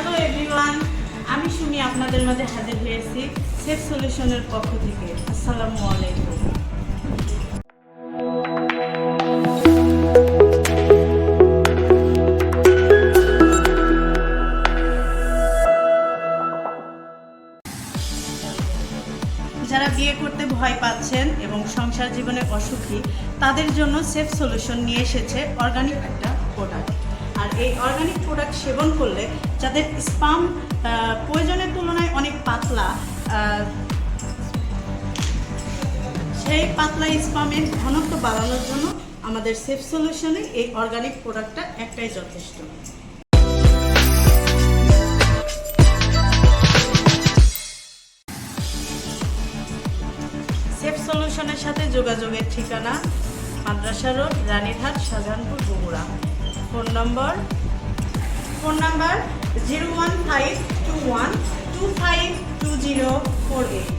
Hello everyone আমি শুনি আপনাদের মাঝে হাজির হয়েছি সেফ সলিউশনের পক্ষ থেকে। আসসালামু আলাইকুম। যারা বিয়ে করতে ভয় পাচ্ছেন এবং সংসার জীবনে অসুখী, তাদের জন্য সেফ সলিউশন নিয়ে এসেছে অর্গানিক একটা এই অর্গানিক প্রোডাক্ট সেবন করলে যাদের স্পাম প্রয়োজনের তুলনায় অনেক পাতলা সেই পাতলা স্পামের ঘনত্ব বাড়ানোর জন্য আমাদের সেফ সলিউশনে এই অর্গানিক প্রোডাক্টটা একটাই যথেষ্ট। সেফ সলিউশনের সাথে যোগাযোগের ঠিকানা, Madrasa road, Ranirhat, Shahjahanpur, Bogura. Phone number? Phone number zero one five two one two five two zero four eight.